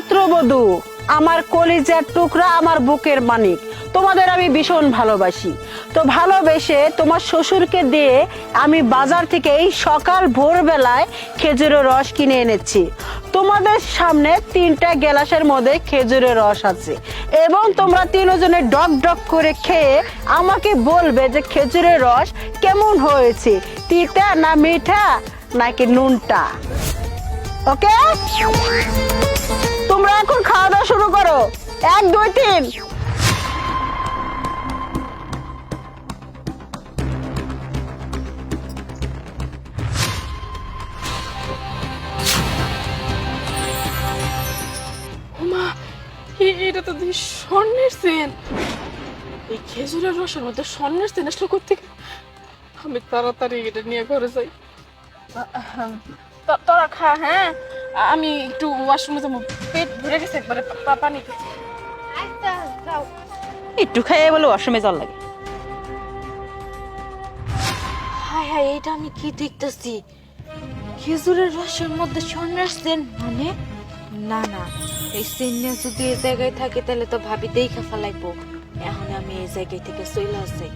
পুত্রবধূ আমার কলিজার টুকরা আমার বুকের মানিক। তোমাদের আমি ভীষণ ভালোবাসি। তো ভালোবেসে তোমার শ্বশুরকে দিয়ে আমি বাজার থেকে এই সকাল ভোরবেলায় খেজুরের রস কিনে এনেছি। তোমাদের সামনে তিনটা গ্লাসের মধ্যে খেজুরের রস আছে। এবং তোমরা তিনজনে ডক ডক করে খেয়ে আমাকে বলবে যে খেজুরের রস কেমন হয়েছে, তিতা না মিঠা নাকি নুনটা। ওকে? তোমরা এখন খাওয়া দাওয়া শুরু করো। এক দুই তিন। এটা তো দেখি স্বর্ণের সেন। এই খেজুরের রসের মধ্যে স্বর্ণের সেন আসলো করতে আমি তাড়াতাড়ি এটা নিয়ে ঘরে যাই। তোরা খা হ্যাঁ? আমি একটু ওয়াশরুমে যাব। পেট ভরে গেছে একবারে পানি একটু খাইয়ে বলে অসমে জল লাগে। হায় হায় এটা আমি কি দেখতেছি? খেজুরের রসের মধ্যে স্বর্ণের সেন মানে? না না এই সেন নিয়ে যদি এই জায়গায় থাকে তাহলে তো ভাবি দেখা ফেলাইবো। এখন আমি এই জায়গায় থেকে চলে আসি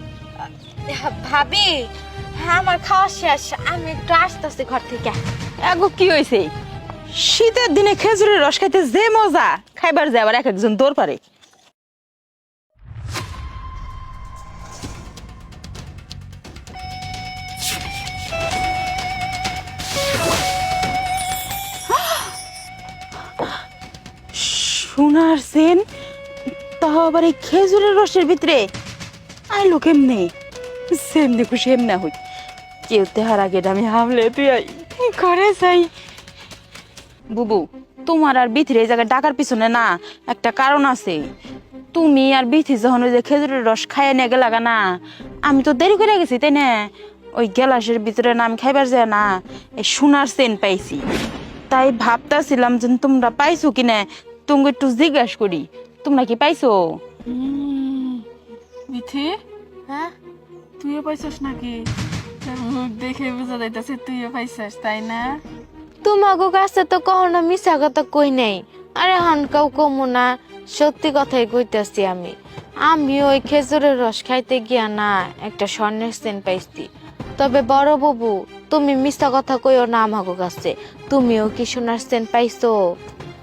ভাবি হ্যাঁ আমার খাওয়া শেষ। আমি একটু আসতেছি ঘর থেকে। আগো কি হয়েছে শীতের দিনে খেজুরের রস খাইতে যে মজা, খাইবার যায় আবার এক একজন দৌড় পারে। সোনার সেন? তাও আবার এই খেজুরের রসের ভিতরে? আইলো কেমনে? সেমনে খুশি এমনা হই। কেউ তেহার আগে আমি হামলে তুই ঘরে যাই। বুবু, তোমার আর বিথির এই জায়গায় ডাকার পিছনে না একটা কারণ আছে। তুমি আর বিথি যখন ওই যে খেজুরের রস খাইয়ে নিয়ে গেলাগা না, আমি তো দেরি করে গেছি, তাই না? ওই গেলাসের ভিতরে না আমি খাইবার যায় না, এই সোনার সেন পাইছি। তাই ভাবতাছিলাম যে তোমরা পাইছো কিনা তুমি একটু জিজ্ঞাস করি। তোমরা কি পাইছো? হ্যাঁ? তুইও পাইছিস নাকি? দেখে বোঝা যাইতেছে তুইও পাইছিস, তাই না? তোমাকে কাছে তো কখনো মিশা কথা কই নাই। আরে হানকাও কমু না, সত্যি কথাই কইতাছি আমি। আমি ওই খেজুরের রস খাইতে গিয়া না, একটা স্বর্ণের সেন পাইছি। তবে বড় বাবু, তুমি মিশা কথা কইও না আমাকে কাছে, তুমিও কি সোনার সেন পাইছো?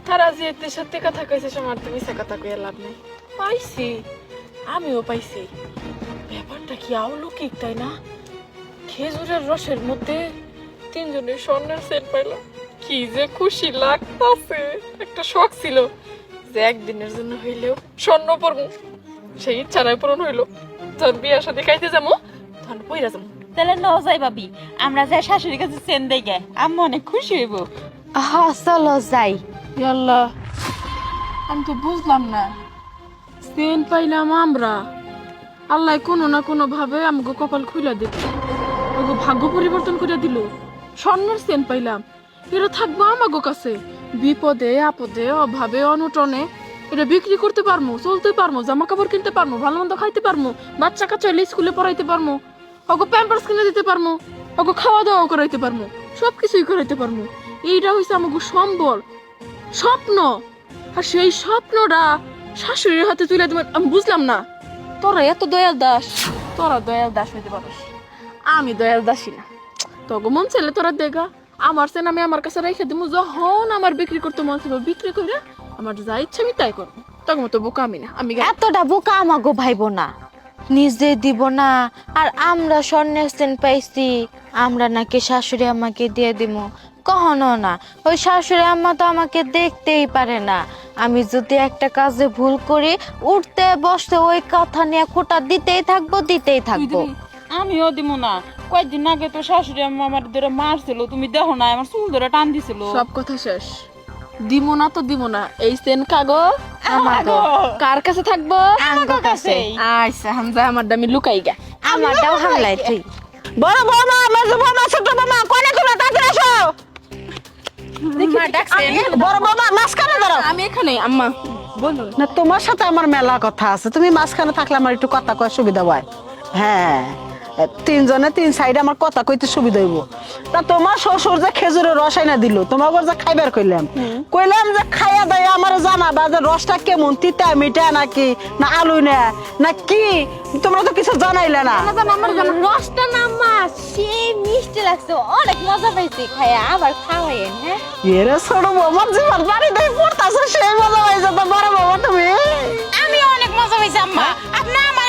তারা যে তুই সত্যি কথা কইছিস আমার তো মিশা কথা কইয়া লাভ নেই। পাইছি, আমিও পাইছি। ব্যাপারটা কি আউলৌকিক তাই না? খেজুরের রসের মধ্যে তিনজনের স্বর্ণের সেট পাইলাম কি যে খুশি লাগতাছে। একটা শখ ছিল যে একদিনের জন্য হইলেও স্বর্ণ পরবো সেই ইচ্ছা ইচ্ছাটাই পূরণ হইল। যখন বিয়ার সাথে খাইতে যাব তখন পইরা যাব। তাহলে ন যাই ভাবি আমরা যে শাশুড়ির কাছে সেন দেই গে আম্মা অনেক খুশি হইব। হ চলো যাই। আল্লাহ আমি তো বুঝলাম না। সেন পাইলাম আমরা। আল্লাহ কোনো না কোনো ভাবে আমাকে কপাল খুলে দিল। আমাকে ভাগ্য পরিবর্তন করে দিল। স্বর্ণের সেন পাইলাম। এটা থাকব আমাগো কাছে। বিপদে, আপদে, অভাবে, অনটনে। এটা বিক্রি করতে পারব চলতে পারব জামা কাপড় কিনতে পারব ভালো মন্দ খাইতে পারব বাচ্চা কাচ্চা হলে স্কুলে পড়াইতে পারব ওগো প্যাম্পার্স কিনে দিতে পারব ওগো খাওয়া দাওয়া করাইতে পারব সব কিছুই করাইতে পারব এইটা হইছে আমাকে সম্বল, স্বপ্ন। আর সেই স্বপ্নটা শাশুড়ির হাতে তুলে দেবেন, আমি বুঝলাম না। তোরা এত দয়াল দাস, তোরা দয়াল দাস হইতে পারিস। আমি দয়াল দাসী না। তগো মন ছেলে তোরা দেখা আমার সেন আমি আমার কাছে রেখে দিব যখন আমার বিক্রি করতে মন ছিল বিক্রি করে আমার যা ইচ্ছা আমি তাই করব। তখন মতো বোকা আমি না আমি এতটা বোকা আমাগো ভাইব না। নিজে দিব না আর আমরা স্বর্ণের সেন পাইছি আমরা নাকি শাশুড়ি আমাকে দিয়ে দিব কখনো না ওই শাশুড়ি আম্মা তো আমাকে দেখতেই পারে না। আমি যদি একটা কাজে ভুল করি উঠতে বসতে ওই কথা নিয়ে খোটা দিতেই থাকব দিতেই থাকব। আমিও দিব না। কয়েকদিন আগে তো শাশুড়ি আমার ধরে মারছিল তুমি দেখো না আমার চুল ধরে টান দিছিল সব কথা শেষ। দিব না তো দিব না। এই সেন কাগো আমাগো কার কাছে থাকব? আঙ্গো কাছে। আচ্ছা হামজা আমার দামি লুকাই গা। আমারটাও হামলাই তুই। বড় বৌমা মেজো বৌমা ছোট বৌমা কোনে তোমরা তাড়াতাড়ি আসো। বড় বৌমা মাঝখানে দাঁড়াও আমি এখানে আম্মা। বলুন। না তোমার সাথে আমার মেলা কথা আছে। তুমি মাঝখানে থাকলে আমার একটু কথা কয় সুবিধা হয়। হ্যাঁ। তিনজনে তিন সাইডে আমার কথা কইতে সুবিধা হইব। তা তোমার শ্বশুর যে খেজুরের রস আইনা দিল তোমার যে খাইবার কইলাম। কইলাম যে খাইয়া দাইয়া আমার জানাবা যে রসটা কেমন তিতা মিঠা নাকি না আলু না না কি? তোমরা তো কিছু জানাইলে না। রসটা না মা সেই মিষ্টি লাগছে। অনেক মজা পাইছি খাইয়া আবার খাওয়াইন হ্যাঁ এরে ছোট বৌমার জীবন বাড়ি দেয় পড়তাছে সেই মজা হয়েছে তো বড় বাবা তুমি। আমি অনেক মজা হয়েছে আম্মা। আপনি আমার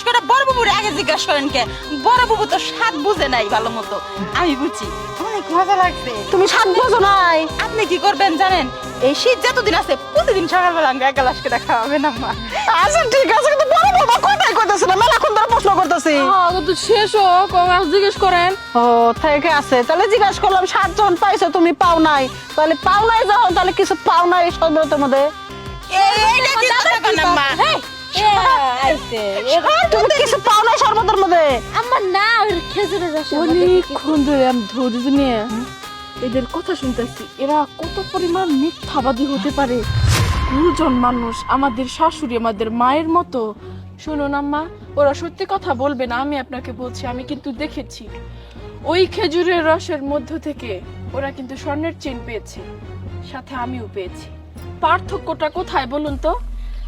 জিজ্ঞাসা করে বড় বাবুরে আগে জিজ্ঞাসা করেন কে? বড় বাবু তো স্বাদ বুঝে নাই ভালো মতো। আমি বুঝি। অনেক মজা লাগছে। তুমি বছর নাই। আপনি কি করবেন জানেন? এই শীত যতদিন আছে প্রতিদিন সকালবেলা আমাকে এক গ্লাস করে খাওয়াবেন আম্মা আচ্ছা ঠিক আছে কিন্তু বড় বাবা কোথায় কইতেছে না? মেলাক্ষণ ধরে প্রশ্ন করতেছি। হ্যাঁ তো শেষ হোক আর জিজ্ঞেস করেন। ও থেকে আছে তাহলে জিজ্ঞাসা করলাম সাতজন পাইছো তুমি পাও নাই। তাহলে পাও নাই যখন তাহলে কিছু পাও নাই সর্বতের মধ্যে। এইটা কি কথা কন তুমি কিছু পাও নাই সর্বতের মধ্যে? আমার না খেজুরের রস অনেকক্ষণ ধরে আমি ধৈর্য নিয়ে এদের কথা শুনতেছি। এরা কত পরিমাণ মিথ্যাবাদী হতে পারে? দুজন মানুষ আমাদের শাশুড়ি আমাদের মায়ের মতো। শুনুন আম্মা ওরা সত্যি কথা বলবে না আমি আপনাকে বলছি আমি কিন্তু দেখেছি। ওই খেজুরের রসের মধ্য থেকে ওরা কিন্তু স্বর্ণের চেন পেয়েছে সাথে আমিও পেয়েছি। পার্থক্যটা কোথায় বলুন তো?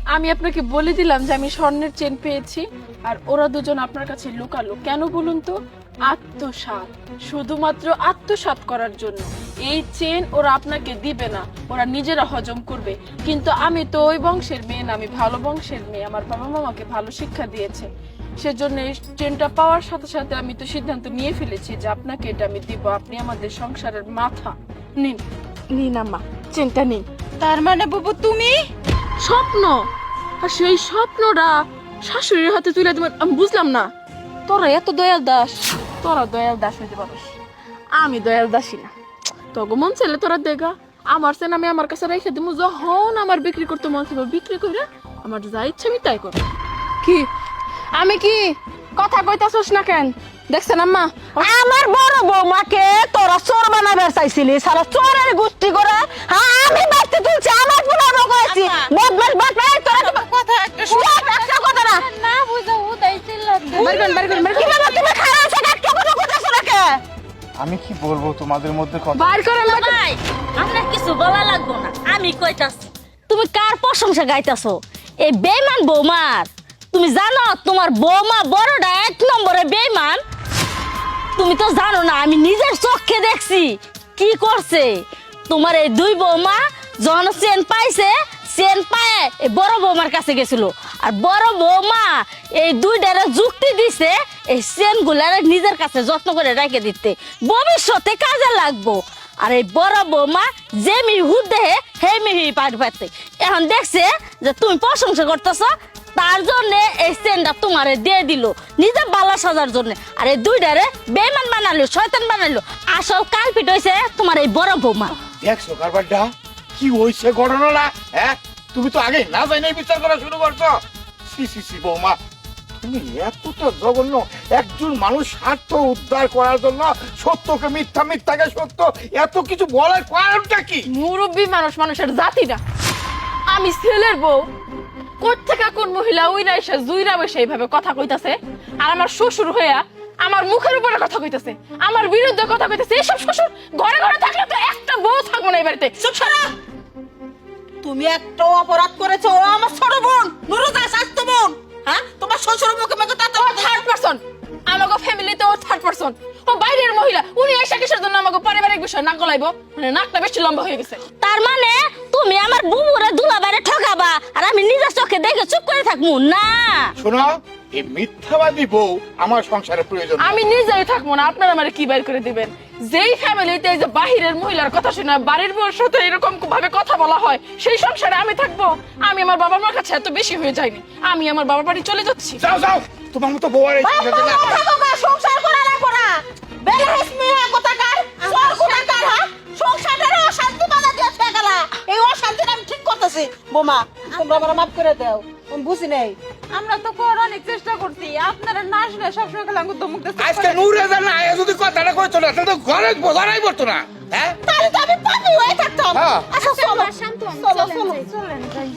আমি আপনাকে বলে দিলাম যে আমি স্বর্ণের চেন পেয়েছি আর ওরা দুজন আপনার কাছে লুকালো। কেন বলুন তো? আত্মসাৎ। শুধুমাত্র আত্মসাৎ করার জন্য। এই চেন ওরা আপনাকে দিবে না। ওরা নিজেরা হজম করবে। কিন্তু আমি তো ওই বংশের মেয়ে না আমি ভালো বংশের মেয়ে। আমার বাবা মামাকে ভালো শিক্ষা দিয়েছে। সেজন্য এই চেনটা পাওয়ার সাথে সাথে আমি তো সিদ্ধান্ত নিয়ে ফেলেছি যে আপনাকে এটা আমি দিব। আপনি আমাদের সংসারের মাথা। নিন। নিন আম্মা চেনটা নিন। তার মানে বাবু তুমি স্বপ্ন। আর সেই স্বপ্নটা শাশুড়ির হাতে তুলে দেবেন, আমি বুঝলাম না। তোরা এত দয়াল দাস, তোরা দয়াল দাস হইতে পারিস। আমি দয়াল দাসী না। তগো মন ছেলে তোরা দেখা। আমার সেন আমি আমার কাছে রেখে দিব যখন আমার বিক্রি করতে মন চাইবে বিক্রি করে আমার যা ইচ্ছা আমি তাই করব। কি? আমি কি কথা কইতাছস না কেন? দেখছেন আম্মা? আমার বড় বৌমাকে তোরা চোর বানাবে চাইছিলি সারা চোরের গোষ্ঠী করে। হ্যাঁ আমি বাড়তে তুলছি আমার পুরানো করেছি বদমাস বাটপাই তোরা তো কথা একটা কথা না। না বুঝা ও তুমি খারাপ আছে একটা কথা কইতাছ না কে আমি কি বলব তোমাদের মধ্যে কথা? বার করেন ভাই আপনার কিছু বলা লাগবো না আমি কইতাছি। তুমি কার প্রশংসা গাইতাছো? এই বেইমান বৌমার। তুমি জানো তোমার বৌমা বড়টা এক নম্বরে বেইমান। তুমি তো জানো না, আমি নিজের চোখে দেখছি। কি করছে? তোমার এই দুই বৌমা যখন চেন পাইছে, চেন পায়ে এই বড় বৌমার কাছে গেছিল। আর বড় বৌমা এই দুইটারে যুক্তি দিছে, এই চেন গুলারে নিজের কাছে যত্ন করে রেখে দিতে। ভবিষ্যতে কাজে লাগবো। আর এই বড় বৌমা যে মিহি হুদ দেহে হে মিহি পাট পাতে এখন দেখছে যে তুমি প্রশংসা করতেছ তার জন্য এই চেনটা তোমারে দিয়ে দিল। নিজে বালা সাজার জন্য। আর এই দুইটারে বেমান বানালো শয়তান বানালো। আসল কালপিট হয়েছে তোমার এই বড় বৌমা। দেখছ কারবারটা? কি হয়েছে ঘটনাটা? হ্যাঁ? তুমি তো আগে না যাই নাই বিচার করা শুরু করছ। সি সি সি বৌমা। তুমি এতটা জঘন্য। একজন মানুষ স্বার্থ উদ্ধার করার জন্য সত্যকে মিথ্যা মিথ্যাকে সত্য এত কিছু বলার কারণটা কি? মুরব্বী মানুষ মানুষের জাতি না। আমি ছেলের বউ। কোন মহিলা উইরা এসে জুইরা বসে এইভাবে কথা কইতাছে? আর আমার শ্বশুর হইয়া আমার মুখের উপরে কথা কইতাছে আমার বিরুদ্ধে কথা কইতাছে এইসব শ্বশুর ঘরে ঘরে থাকলে তো একটা বউ থাকব না এই বাড়িতে। চুপ সরা! তুমি একটা অপরাধ করেছ ও আমার ছোট বোন নুরুজা স্বাস্থ্য বোন। হ্যাঁ? তোমার শ্বশুর মুখে মুখে ও থার্ড পারসন আমাকে ফ্যামিলিতে ও থার্ড পারসন ও বাইরের মহিলা উনি এসে কিসের জন্য আমাকে পারিবারিক বিষয় নাক গলাইবো? মানে নাকটা বেশি লম্বা হয়ে গেছে। তার মানে তুমি আমার বুবুরে দুলাবারে ঠকাবা আর আমি নিজের চোখে দেখে চুপ করে থাকব না। শোনো এই মিথ্যাবাদী বউ আমার সংসারে প্রয়োজন। আমি নিজেই থাকব না আপনারা আমার কি বের করে দিবেন? যেই ফ্যামিলিতে এই যে বাহিরের মহিলার কথা শুনে বাড়ির বউর সাথে এরকম ভাবে কথা বলা হয় সেই সংসারে আমি থাকব। আমি আমার বাবা মার কাছে এত বেশি হয়ে যাইনি। আমি আমার বাবার বাড়ি চলে যাচ্ছি। যাও যাও তোমার মতো বউ আর এই সংসারে না। সংসার করা না। বেলাহেস মেয়ে কোথাকার? সর কোথাকার হ্যাঁ? সংসারের অশান্তি বাধা দিয়ে ঠেকালা এই অশান্তিটা আমি ঠিক করতেছি বোমা তোমরা আমার মাফ করে দাও আমি বুঝি নাই। আমরা তো করার অনেক চেষ্টা করছি আপনারা না শুনে সবসময় খেলা আমি দমুক আজকে নূর রেজা না আয়া যদি কথাটা কইতো না তাহলে তো ঘরে বোঝারাই পড়তো না হ্যাঁ? তাহলে তো আমি পাগল হয়ে থাকতাম। হ্যাঁ। আচ্ছা চলো শান্ত চলো চলো। চলেন যাই।